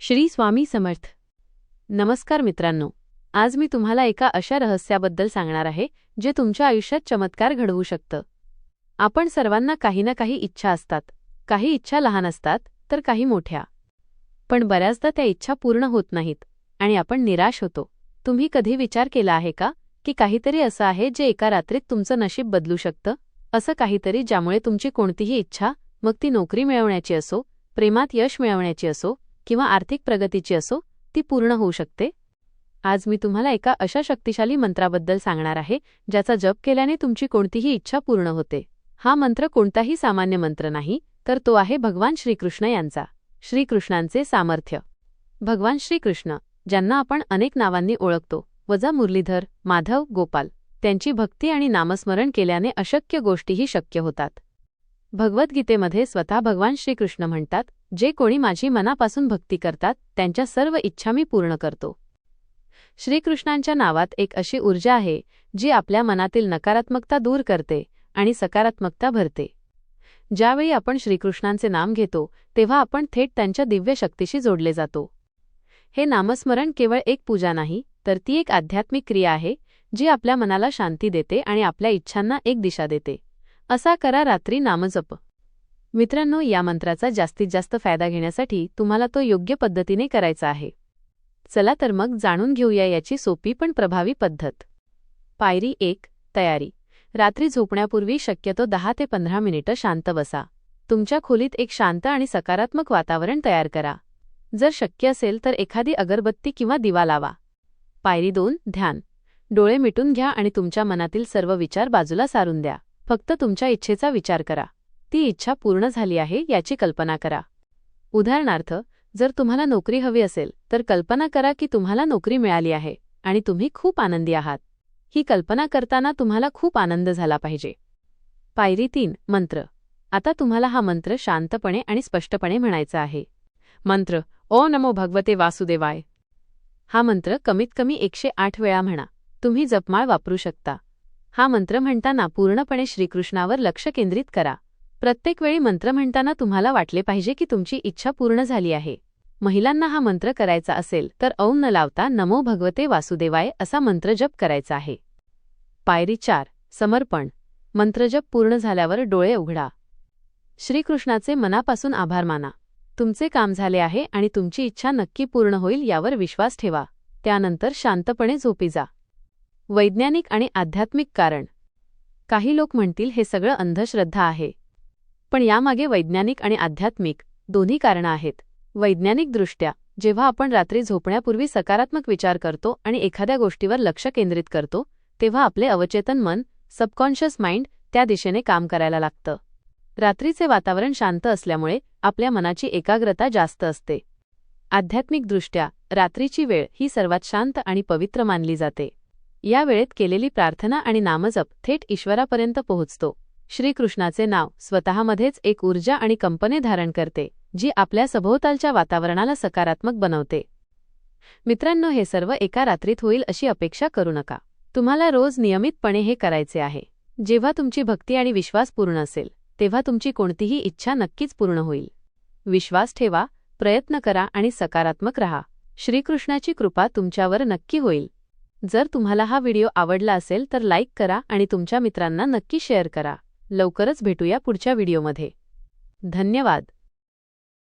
श्री स्वामी समर्थ. नमस्कार मित्रांनो. आज मी तुम्हाला एका अशा रहस्याबद्दल सांगणार आहे जे तुमच्या आयुष्यात चमत्कार घडवू शकतं. आपण सर्वांना काही ना काही इच्छा असतात. काही इच्छा लहान असतात तर काही मोठ्या. पण बऱ्याचदा त्या इच्छा पूर्ण होत नाहीत आणि आपण निराश होतो. तुम्ही कधी विचार केला आहे का की काहीतरी असं आहे जे एका रात्रीत तुमचं नशीब बदलू शकतं? असं काहीतरी ज्यामुळे तुमची कोणतीही इच्छा मग ती नोकरी मिळवण्याची असो प्रेमात यश मिळवण्याची असो किंवा आर्थिक प्रगतीची असो ती पूर्ण होऊ शकते. आज मी तुम्हाला एका अशा शक्तिशाली मंत्राबद्दल सांगणार आहे ज्याचा जप केल्याने तुमची कोणतीही इच्छा पूर्ण होते. हा मंत्र कोणताही सामान्य मंत्र नाही तर तो आहे भगवान श्रीकृष्ण यांचा. श्रीकृष्णांचे सामर्थ्य. भगवान श्रीकृष्ण ज्यांना आपण अनेक नावांनी ओळखतो वजा मुरलीधर माधव गोपाल त्यांची भक्ती आणि नामस्मरण केल्याने अशक्य गोष्टीही शक्य होतात. भगवद्गीतेमध्ये स्वतः भगवान श्रीकृष्ण म्हणतात जे कोणी माझी मनापासून भक्ती करतात त्यांच्या सर्व इच्छा मी पूर्ण करतो. श्रीकृष्णांच्या नावात एक अशी ऊर्जा आहे जी आपल्या मनातील नकारात्मकता दूर करते आणि सकारात्मकता भरते. ज्यावेळी आपण श्रीकृष्णांचे नाम घेतो तेव्हा आपण थेट त्यांच्या दिव्य शक्तीशी जोडले जातो. हे नामस्मरण केवळ एक पूजा नाही तर ती एक आध्यात्मिक क्रिया आहे जी आपल्या मनाला शांती देते आणि आपल्या इच्छांना एक दिशा देते. असा करा रात्री नामजप. मित्रांनो या मंत्राचा जास्तीत जास्त फायदा घेण्यासाठी तुम्हाला तो योग्य पद्धतीने करायचा आहे. चला तर मग जाणून घेऊया याची सोपी पण प्रभावी पद्धत. पायरी एक तयारी. रात्री झोपण्यापूर्वी शक्यतो दहा ते पंधरा मिनिटं शांत बसा. तुमच्या खोलीत एक शांत आणि सकारात्मक वातावरण तयार करा. जर शक्य असेल तर एखादी अगरबत्ती किंवा दिवा लावा. पायरी दोन ध्यान. डोळे मिटून घ्या आणि तुमच्या मनातील सर्व विचार बाजूला सारून द्या. फक्त तुमच्या इच्छेचा विचार करा. ती इच्छा पूर्ण झाली आहे याची कल्पना करा. उदाहरणार्थ जर तुम्हाला नोकरी हवी असेल तर कल्पना करा की तुम्हाला नोकरी मिळाली आहे आणि तुम्ही खूप आनंदी आहात. ही कल्पना करताना तुम्हाला खूप आनंद झाला पाहिजे. पायरी तीन मंत्र. आता तुम्हाला हा मंत्र शांतपणे आणि स्पष्टपणे म्हणायचा आहे. मंत्र ओ नमो भगवते वासुदेवाय. हा मंत्र कमीत कमी एकशे आठ वेळा म्हणा. तुम्ही जपमाळ वापरू शकता. हा मंत्र म्हणताना पूर्णपणे श्रीकृष्णावर लक्ष केंद्रित करा. प्रत्येक वेळी मंत्र म्हणताना तुम्हाला वाटले पाहिजे की तुमची इच्छा पूर्ण झाली आहे. महिलांना हा मंत्र करायचा असेल तर औम न लावता नमो भगवते वासुदेवाय असा मंत्रजप करायचा आहे. पायरी चार समर्पण. मंत्रजप पूर्ण झाल्यावर डोळे उघडा. श्रीकृष्णाचे मनापासून आभार माना. तुमचे काम झाले आहे आणि तुमची इच्छा नक्की पूर्ण होईल यावर विश्वास ठेवा. त्यानंतर शांतपणे झोपी जा. वैज्ञानिक आणि आध्यात्मिक कारण. काही लोक म्हणतील हे सगळं अंधश्रद्धा आहे. पण यामागे वैज्ञानिक आणि आध्यात्मिक दोन्ही कारणं आहेत. वैज्ञानिकदृष्ट्या जेव्हा आपण रात्री झोपण्यापूर्वी सकारात्मक विचार करतो आणि एखाद्या गोष्टीवर लक्ष केंद्रित करतो तेव्हा आपले अवचेतन मन सबकॉन्शियस माइंड त्या दिशेने काम करायला लागतं. रात्रीचे वातावरण शांत असल्यामुळे आपल्या मनाची एकाग्रता जास्त असते. आध्यात्मिकदृष्ट्या रात्रीची वेळ ही सर्वात शांत आणि पवित्र मानली जाते. या वेळेत केलेली प्रार्थना आणि नामजप थेट ईश्वरापर्यंत पोहोचतो. श्रीकृष्णाचे नाव स्वतःमध्येच एक ऊर्जा आणि कंपने धारण करते जी आपल्या सभोवतालच्या वातावरणाला सकारात्मक बनवते. मित्रांनो हे सर्व एका रात्रीत होईल अशी अपेक्षा करू नका. तुम्हाला रोज नियमितपणे हे करायचे आहे. जेव्हा तुमची भक्ती आणि विश्वास पूर्ण असेल तेव्हा तुमची कोणतीही इच्छा नक्कीच पूर्ण होईल. विश्वास ठेवा प्रयत्न करा आणि सकारात्मक रहा. श्रीकृष्णाची कृपा तुमच्यावर नक्की होईल. जर तुम्हाला हा व्हिडिओ आवडला असेल तर लाईक करा आणि तुमच्या मित्रांना नक्की शेअर करा. लवकरच भेटूया पुढच्या व्हिडिओमध्ये. धन्यवाद.